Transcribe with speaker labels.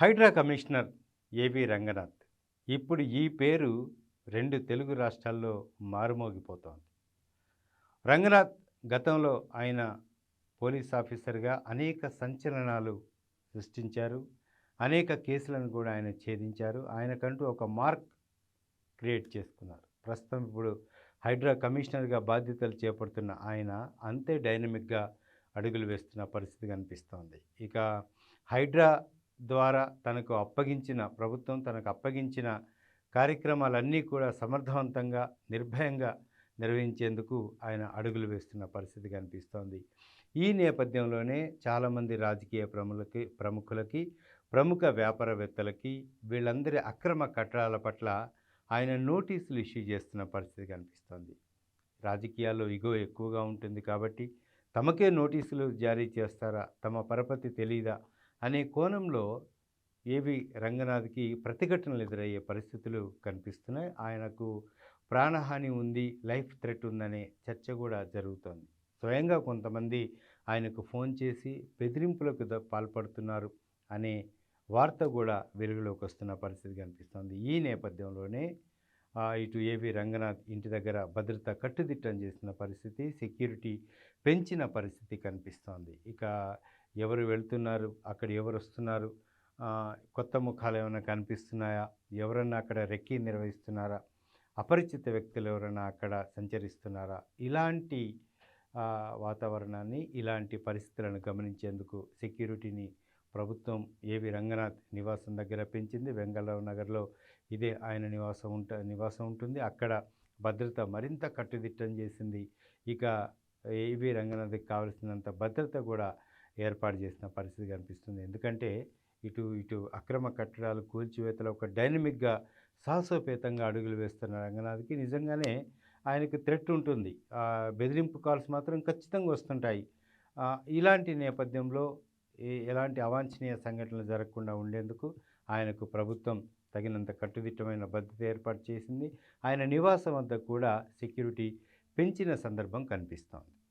Speaker 1: Hydraa commissioner ఏవి రంగనాథ్? ఇప్పుడు ఈ పేరు రెండు తెలుగు రాష్ట్రాల్లో మారుమోగిపోతోంది. రంగనాథ్ గతంలో ఆయన పోలీస్ ఆఫీసర్గా అనేక సంచలనాలు సృష్టించారు. అనేక కేసులను కూడా ఆయన ఛేదించారు. ఆయనకంటూ ఒక మార్క్ క్రియేట్ చేసుకున్నారు. ప్రస్తుతం ఇప్పుడు హైడ్రా కమిషనర్గా బాధ్యతలు చేపడుతున్న ఆయన అంతే డైనమిక్గా అడుగులు వేస్తున్న పరిస్థితి కనిపిస్తోంది. ఇక హైడ్రా ద్వారా తనకు అప్పగించిన ప్రభుత్వం తనకు అప్పగించిన కార్యక్రమాలన్నీ కూడా సమర్థవంతంగా నిర్భయంగా నిర్వహించేందుకు ఆయన అడుగులు వేస్తున్న పరిస్థితి కనిపిస్తోంది ఈ నేపథ్యంలోనే చాలామంది రాజకీయ ప్రముఖులకి ప్రముఖులకి ప్రముఖ వ్యాపారవేత్తలకి వీళ్ళందరి అక్రమ కట్టడాల పట్ల ఆయన నోటీసులు ఇష్యూ చేస్తున్న పరిస్థితి కనిపిస్తోంది రాజకీయాల్లో ఇగో ఎక్కువగా ఉంటుంది కాబట్టి తమకే నోటీసులు జారీ చేస్తారా? తమ పరపతి తెలీదా? అనే కోణంలో ఏవి రంగనాథ్కి ప్రతిఘటనలు ఎదురయ్యే పరిస్థితులు కనిపిస్తున్నాయి? ఆయనకు ప్రాణహాని ఉంది లైఫ్ థ్రెట్ ఉందనే చర్చ కూడా జరుగుతోంది. స్వయంగా కొంతమంది ఆయనకు ఫోన్ చేసి బెదిరింపులకు పాల్పడుతున్నారు అనే వార్త కూడా వెలుగులోకి వస్తున్న పరిస్థితి కనిపిస్తోంది. ఈ నేపథ్యంలోనే ఇటు ఏవి రంగనాథ్ ఇంటి దగ్గర భద్రత కట్టుదిట్టం చేసిన పరిస్థితి సెక్యూరిటీ పెంచిన పరిస్థితి కనిపిస్తోంది. ఇక ఎవరు వెళ్తున్నారు? అక్కడ ఎవరు వస్తున్నారు? కొత్త ముఖాలు ఏమైనా కనిపిస్తున్నాయా? ఎవరన్నా అక్కడ రెక్కీ నిర్వహిస్తున్నారా? అపరిచిత వ్యక్తులు ఎవరైనా అక్కడ సంచరిస్తున్నారా? ఇలాంటి వాతావరణాన్ని ఇలాంటి పరిస్థితులను గమనించేందుకు సెక్యూరిటీని ప్రభుత్వం ఏవి రంగనాథ్ నివాసం దగ్గర పెంచింది? వెంగళరావు నగర్లో ఇదే ఆయన నివాసం ఉంట నివాసం ఉంటుంది. అక్కడ భద్రత మరింత కట్టుదిట్టం చేసింది. ఇక ఏవి రంగనాథ్కి కావలసినంత భద్రత కూడా ఏర్పాటు చేసిన పరిస్థితి కనిపిస్తుంది. ఎందుకంటే ఇటు ఇటు అక్రమ కట్టడాలు కూల్చివేతలో ఒక డైనమిక్గా సాహసోపేతంగా అడుగులు వేస్తున్న రంగనాథ్కి నిజంగానే ఆయనకు థ్రెట్ ఉంటుంది. బెదిరింపు కాల్స్ మాత్రం ఖచ్చితంగా వస్తుంటాయి. ఇలాంటి నేపథ్యంలో ఎలాంటి అవాంఛనీయ సంఘటనలు జరగకుండా ఉండేందుకు ఆయనకు ప్రభుత్వం తగినంత కట్టుదిట్టమైన భద్రత ఏర్పాటు చేసింది. ఆయన నివాసం వద్ద కూడా సెక్యూరిటీ పెంచిన సందర్భం కనిపిస్తోంది.